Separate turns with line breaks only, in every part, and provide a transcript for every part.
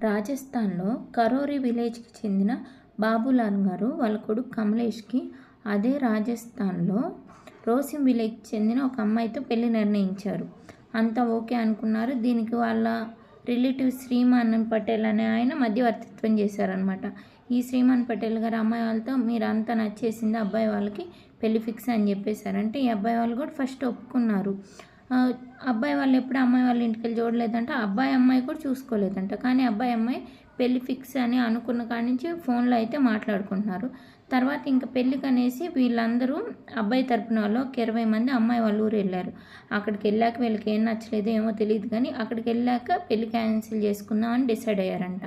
రాజస్థాన్లో కరోరి విలేజ్కి చెందిన బాబులాల్ గారు వాళ్ళ కొడుకు కమలేష్కి అదే రాజస్థాన్లో రోసిం విలేజ్కి చెందిన ఒక అమ్మాయితో పెళ్ళి నిర్ణయించారు. అంతా ఓకే అనుకున్నారు. దీనికి వాళ్ళ రిలేటివ్ శ్రీమాన్ పటేల్ అనే ఆయన మధ్యవర్తిత్వం చేశారనమాట ఈ శ్రీమాన్ పటేల్ గారు అమ్మాయి వాళ్ళతో మీరు అంతా నచ్చేసింది అబ్బాయి వాళ్ళకి పెళ్ళి ఫిక్స్ అని చెప్పేశారు అంటే ఈ అబ్బాయి వాళ్ళు కూడా ఫస్ట్ ఒప్పుకున్నారు. అబ్బాయి వాళ్ళు ఎప్పుడు అమ్మాయి వాళ్ళ ఇంటికి వెళ్ళి చూడలేదంట. అబ్బాయి అమ్మాయి కూడా చూసుకోలేదంట. కానీ అబ్బాయి అమ్మాయి పెళ్ళి ఫిక్స్ అని అనుకున్న కాడి నుంచి ఫోన్లో అయితే మాట్లాడుకుంటున్నారు. తర్వాత ఇంకా పెళ్ళికి అనేసి వీళ్ళందరూ అబ్బాయి తరపున వాళ్ళు ఒక ఇరవై మంది అమ్మాయి వాళ్ళ ఊరు వెళ్ళారు. అక్కడికి వెళ్ళాక వీళ్ళకి ఏం నచ్చలేదు ఏమో తెలియదు కానీ అక్కడికి వెళ్ళాక పెళ్ళి క్యాన్సిల్ చేసుకుందాం అని డిసైడ్ అయ్యారంట.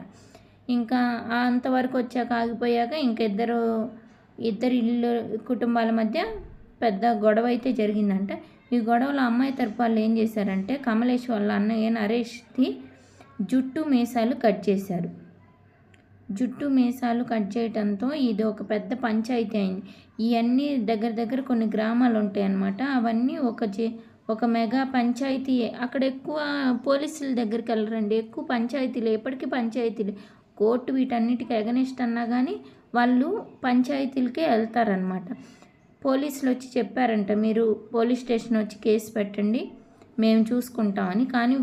ఇంకా అంతవరకు వచ్చాక ఆగిపోయాక ఇంక ఇద్దరు ఇద్దరు ఇల్లు కుటుంబాల మధ్య పెద్ద గొడవ అయితే జరిగిందంట. ఈ గొడవలో అమ్మాయి తరపు వాళ్ళు ఏం చేశారంటే కమలేష్ వాళ్ళ అన్నయ్య నరేష్ది జుట్టు మీసాలు కట్ చేశారు. జుట్టు మీసాలు కట్ చేయడంతో ఇది ఒక పెద్ద పంచాయతీ అయింది. ఇవన్నీ దగ్గర దగ్గర కొన్ని గ్రామాలు ఉంటాయి అన్నమాట అవన్నీ ఒక జే ఒక మెగా పంచాయతీ. అక్కడ ఎక్కువ పోలీసుల దగ్గరికి వెళ్ళరండి. ఎక్కువ పంచాయతీలు ఎప్పటికీ పంచాయతీలు. కోర్టు వీటన్నిటికీ ఎగనిస్ట్ అన్నా కానీ వాళ్ళు పంచాయతీలకే వెళ్తారనమాట పోలీసులు వచ్చి చెప్పారంట మీరు పోలీస్ స్టేషన్ వచ్చి కేసు పెట్టండి మేము చూసుకుంటామని కానీ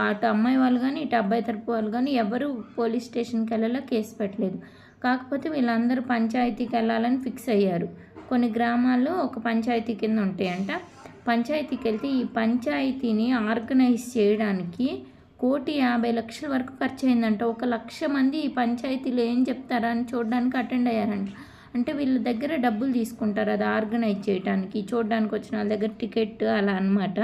అటు అమ్మాయి వాళ్ళు కానీ ఇటు అబ్బాయి తరపు వాళ్ళు కానీ ఎవరు పోలీస్ స్టేషన్కి వెళ్ళాలో కేసు పెట్టలేదు. కాకపోతే వీళ్ళందరూ పంచాయతీకి వెళ్ళాలని ఫిక్స్ అయ్యారు. కొన్ని గ్రామాల్లో ఒక పంచాయతీ కింద ఉంటాయంట పంచాయతీకి వెళ్తే ఈ పంచాయతీని ఆర్గనైజ్ చేయడానికి కోటి యాభై లక్షల వరకు ఖర్చు అయిందంట ఒక లక్ష మంది ఈ పంచాయతీలో ఏం చెప్తారా అని చూడడానికి అటెండ్ అయ్యారంట. అంటే వీళ్ళ దగ్గర డబ్బులు తీసుకుంటారు అది ఆర్గనైజ్ చేయడానికి చూడడానికి వచ్చిన వాళ్ళ దగ్గర టికెట్ అలా అన్నమాట.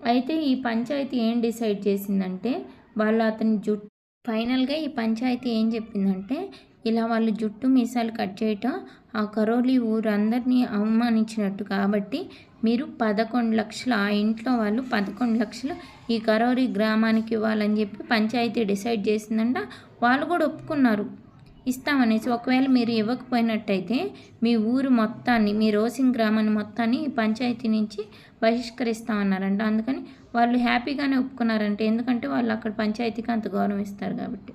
అయితే ఈ పంచాయతీ ఏం డిసైడ్ చేసిందంటే వాళ్ళు అతని జుట్టు ఫైనల్గా ఈ పంచాయతీ ఏం చెప్పిందంటే ఇలా వాళ్ళు జుట్టు మీసాలు కట్ చేయటం ఆ కరోలి ఊరందరినీ అవమానించినట్టు కాబట్టి మీరు పదకొండు లక్షలు ఆ ఇంట్లో వాళ్ళు పదకొండు లక్షలు ఈ కరోరి గ్రామానికి ఇవ్వాలని చెప్పి పంచాయతీ డిసైడ్ చేసిందంట. వాళ్ళు కూడా ఒప్పుకున్నారు. ఇస్తామనేసి ఒకవేళ మీరు ఇవ్వకపోయినట్టయితే మీ ఊరు మొత్తాన్ని మీ రోసింగ్ గ్రామాన్ని మొత్తాన్ని ఈ పంచాయతీ నుంచి బహిష్కరిస్తామన్నారంట. అందుకని వాళ్ళు హ్యాపీగానే ఒప్పుకున్నారంట. ఎందుకంటే వాళ్ళు అక్కడ పంచాయతీకి అంత గౌరవం ఇస్తారు కాబట్టి.